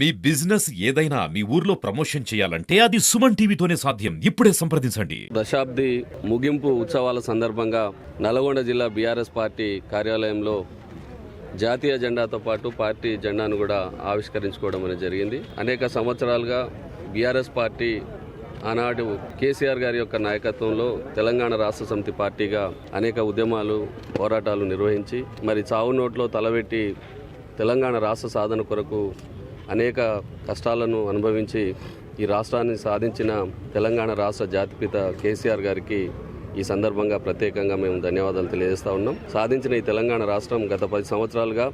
మీ business ఏదైనా మీ ఊర్లో promotion చేయాలంటే అది సుమన్ టీవీతోనే సాధ్యం. ఇప్పుడే సంప్రదించండి. దశాబ్ది ముగింపు ఉత్సవాల సందర్భంగా నల్గొండ జిల్లా బీఆర్ఎస్ పార్టీ కార్యాలయంలో జాతీయ జెండాతో పాటు పార్టీ జెండాను కూడా ఆవిష్కరించుకోవడం అనేది జరిగింది. అనేక సంవత్సరాలుగా బీఆర్ఎస్ పార్టీ ఆనాడు కేసీఆర్ గారి యొక్క నాయకత్వంలో తెలంగాణ రాష్ట్ర సమితి పార్టీగా అనేక ఉద్యమాలు పోరాటాలు నిర్వహించి మరి చావు నోట్లో తలబెట్టి తెలంగాణ రాష్ట్ర సాధన కొరకు అనేక కష్టాలను అనుభవించి ఈ రాష్ట్రాన్ని సాధించిన తెలంగాణ రాష్ట్ర జాతిపిత కేసీఆర్ గారికి ఈ సందర్భంగా ప్రత్యేకంగా మేము ధన్యవాదాలు తెలియజేస్తా ఉన్నాం. సాధించిన ఈ తెలంగాణ రాష్ట్రం గత పది సంవత్సరాలుగా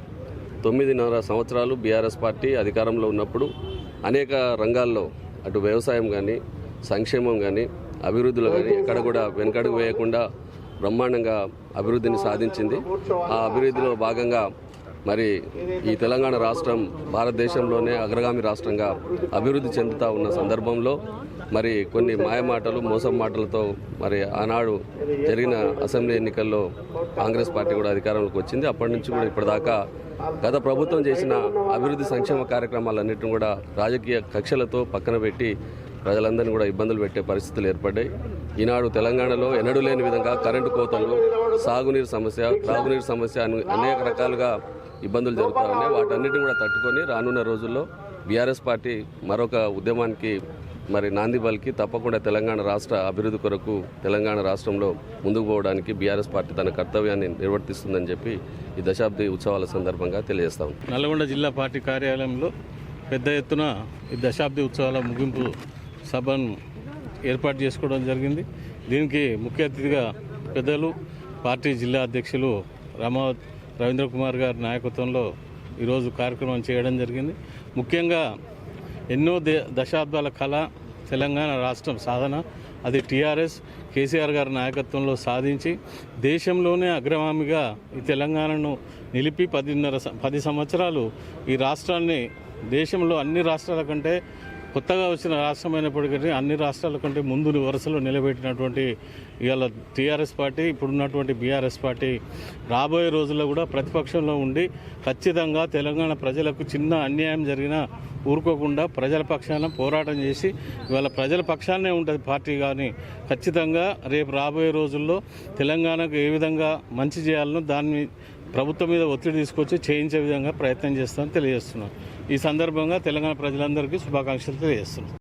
తొమ్మిదిన్నర సంవత్సరాలు బీఆర్ఎస్ పార్టీ అధికారంలో ఉన్నప్పుడు అనేక రంగాల్లో అటు వ్యవసాయం కానీ సంక్షేమం కానీ అభివృద్ధిలో కానీ ఎక్కడ కూడా వెనకడుగు వేయకుండా బ్రహ్మాండంగా అభివృద్ధిని సాధించింది. ఆ అభివృద్ధిలో భాగంగా మరి ఈ తెలంగాణ రాష్ట్రం భారతదేశంలోనే అగ్రగామి రాష్ట్రంగా అభివృద్ధి చెందుతా ఉన్న సందర్భంలో మరి కొన్ని మాయమాటలు మోసం మాటలతో మరి ఆనాడు జరిగిన అసెంబ్లీ ఎన్నికల్లో కాంగ్రెస్ పార్టీ కూడా అధికారంలోకి వచ్చింది. అప్పటి నుంచి కూడా ఇప్పటిదాకా గత ప్రభుత్వం చేసిన అభివృద్ధి సంక్షేమ కార్యక్రమాలన్నింటిని కూడా రాజకీయ కక్షలతో పక్కన పెట్టి ప్రజలందరినీ కూడా ఇబ్బందులు పెట్టే పరిస్థితులు ఏర్పడ్డాయి. ఈనాడు తెలంగాణలో ఎన్నడూ లేని విధంగా కరెంటు కోతలు సాగునీరు సమస్య త్రాగునీరు సమస్య అనేక రకాలుగా ఇబ్బందులు జరుగుతూ ఉన్నాయి. వాటన్నిటిని కూడా తట్టుకొని రానున్న రోజుల్లో బీఆర్ఎస్ పార్టీ మరొక ఉద్యమానికి మరి నాంది పలికి తప్పకుండా తెలంగాణ రాష్ట్ర అభివృద్ధి కొరకు తెలంగాణ రాష్ట్రంలో ముందుకు పోవడానికి బీఆర్ఎస్ పార్టీ తన కర్తవ్యాన్ని నిర్వర్తిస్తుందని చెప్పి ఈ దశాబ్ది ఉత్సవాల సందర్భంగా తెలియజేస్తాం నల్గొండ జిల్లా పార్టీ కార్యాలయంలో పెద్ద ఎత్తున ఈ దశాబ్ది ఉత్సవాల ముగింపు సభను ఏర్పాటు చేసుకోవడం జరిగింది. దీనికి ముఖ్య అతిథిగా పెద్దలు పార్టీ జిల్లా అధ్యక్షులు రామావత్ రవీంద్ర కుమార్ గారి నాయకత్వంలో ఈరోజు కార్యక్రమం చేయడం జరిగింది. ముఖ్యంగా ఎన్నో దశాబ్దాల కళ తెలంగాణ రాష్ట్రం సాధన అది టీఆర్ఎస్ కేసీఆర్ గారి నాయకత్వంలో సాధించి దేశంలోనే అగ్రగామిగా ఈ తెలంగాణను నిలిపి పదిన్నర పది సంవత్సరాలు ఈ రాష్ట్రాన్ని దేశంలో అన్ని రాష్ట్రాల కంటే కొత్తగా వచ్చిన రాష్ట్రమైనప్పటికీ అన్ని రాష్ట్రాల కంటే ముందు వరుసలో నిలబెట్టినటువంటి ఇవాళ టీఆర్ఎస్ పార్టీ ఇప్పుడున్నటువంటి బీఆర్ఎస్ పార్టీ రాబోయే రోజుల్లో కూడా ప్రతిపక్షంలో ఉండి ఖచ్చితంగా తెలంగాణ ప్రజలకు చిన్న అన్యాయం జరిగినా ఊరుకోకుండా ప్రజల పక్షాన పోరాటం చేసి ఇవాళ ప్రజల పక్షాన్నే ఉంటుంది పార్టీ కానీ ఖచ్చితంగా రేపు రాబోయే రోజుల్లో తెలంగాణకు ఏ విధంగా మంచి చేయాలనో దాన్ని ప్రభుత్వం మీద ఒత్తిడి తీసుకొచ్చి చేయించే విధంగా ప్రయత్నం చేస్తామని తెలియజేస్తున్నాను ఈ సందర్భంగా తెలంగాణ ప్రజలందరికీ శుభాకాంక్షలు తెలియజేస్తున్నాం.